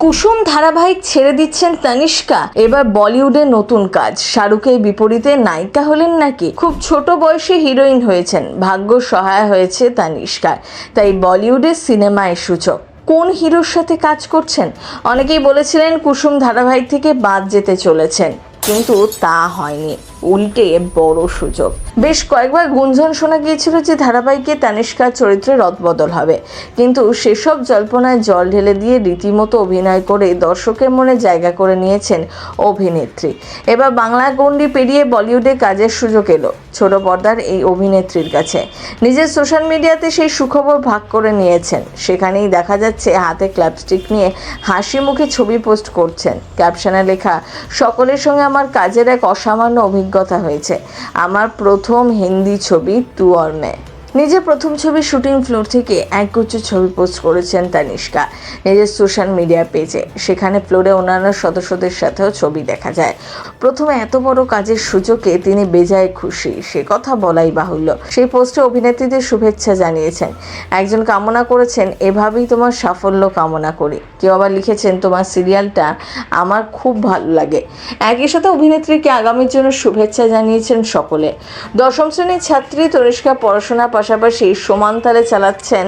কুসুম ধারাবাহিক ছেড়ে দিচ্ছেন তানিষ্কা। এবার বলিউডে নতুন কাজ। শাহরুখের বিপরীতে নায়িকা হলেন নাকি? খুব ছোট বয়সে হিরোইন হয়েছেন। ভাগ্য সহায় হয়েছে তানিষ্কার। তাই বলিউডের সিনেমায় সূচক। কোন হিরোর সাথে কাজ করছেন? অনেকেই বলেছিলেন কুসুম ধারাবাহিক থেকে বাদ যেতে চলেছেন। কিন্তু তা হয়নি। উল্টে বড় সুযোগ। বেশ কয়েকবার গুঞ্জন শোনা গিয়েছিল যে ধারাবাহিকে তানিষ্কার চরিত্রে রদবদল হবে। কিন্তু সেসব জল্পনায় জল ঢেলে দিয়ে রীতিমতো অভিনয় করে দর্শকের মনে জায়গা করে নিয়েছেন অভিনেত্রী। এবার বাংলা গণ্ডি পেরিয়ে বলিউডে কাজের সুযোগ এলো ছোট পর্দার এই অভিনেত্রীর কাছে। নিজের সোশ্যাল মিডিয়াতে সেই সুখবর ভাগ করে নিয়েছেন। সেখানেই দেখা যাচ্ছে হাতে ক্ল্যাপস্টিক নিয়ে হাসি মুখে ছবি পোস্ট করছেন। ক্যাপশনে লেখা, সকলের সঙ্গে আমার কাজের এক অসামান্য অভিজ্ঞতা হয়েছে। আমার প্রথম হিন্দি ছবি তুয়র মে। নিজের প্রথম ছবির শুটিং ফ্লোর থেকে একগুচ্ছ ছবি পোস্ট করেছেন তানিষ্কা, নিজের সোশ্যাল মিডিয়া পেজে। সেখানে ফ্লোরে অন্যান্য সদস্যদের সাথেও ছবি দেখা যায়। প্রথমে এত বড় কাজের সুযোগে তিনি বেজায় খুশি, সে কথা বলাই বাহুল্য। সেই পোস্টে অভিনেত্রীদের শুভেচ্ছা জানিয়েছেন। একজন কামনা করেছেন, এভাবেই তোমার সাফল্য কামনা করি। কেউ আবার লিখেছেন, তোমার সিরিয়ালটা আমার খুব ভালো লাগে। একই সাথে অভিনেত্রীকে আগামীর জন্য শুভেচ্ছা জানিয়েছেন সকলে। দশম শ্রেণির ছাত্রী তনিষ্কা পড়াশোনার পাশাপাশি সমান্তালে চালাচ্ছেন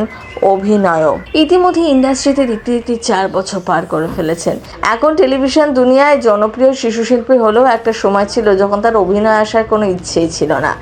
অভিনয়ও। ইতিমধ্যে ইন্ডাস্ট্রিতে দেখতে দেখতে চার বছর পার করে ফেলেছেন। এখন টেলিভিশন দুনিয়ায় জনপ্রিয় শিশু শিল্পী হলেও একটা সময় ছিল যখন তার অভিনয় আসার কোনো ইচ্ছেই ছিল না।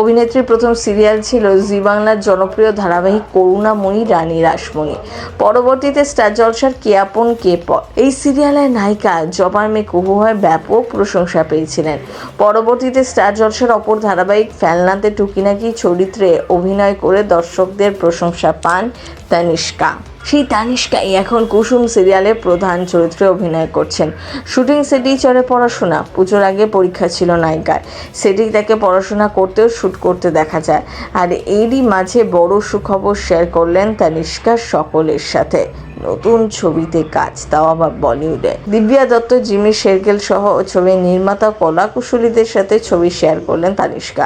অভিনেত্রীর প্রথম সিরিয়াল ছিল জি বাংলার জনপ্রিয় ধারাবাহিক করুণাময়ী রানী রাসমণি। পরবর্তীতে স্টার জলসার কে আপন, কে পর। এই সিরিয়ালের নায়িকা জবার মে কুহু হয় ব্যাপক প্রশংসা পেয়েছিলেন। পরবর্তীতে স্টার জলসার অপর ধারাবাহিক ফেলনাতে টুকিনাকি চরিত্রে অভিনয় করে দর্শকদের প্রশংসা পান তানিষ্কা। সেই তানিষ্কাই এখন কুসুম সিরিয়ালে প্রধান চরিত্রে অভিনয় করছেন। শুটিং সেটেই চলে পড়াশোনা, পুজোর আগে পরীক্ষা ছিল নায়িকার। সেটি তাকে পড়াশোনা করতেও শ্যুট করতে দেখা যায়। আর এরই মাঝে বড় সুখবর শেয়ার করলেন তানিষ্কা সকলের সাথে। নতুন ছবিতে কাজ, তাও আবার বলিউডে। দিব্যা দত্ত, জিমি শেরগেল সহ ছবির নির্মাতা কলাকুশলীদের সাথে ছবি শেয়ার করলেন তানিষ্কা।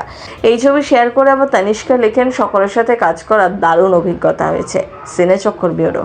এই ছবি শেয়ার করে আবার তানিষ্কা লেখেন, সকলের সাথে কাজ করার দারুণ অভিজ্ঞতা হয়েছে। সিনে চক্কর ব্যুরো।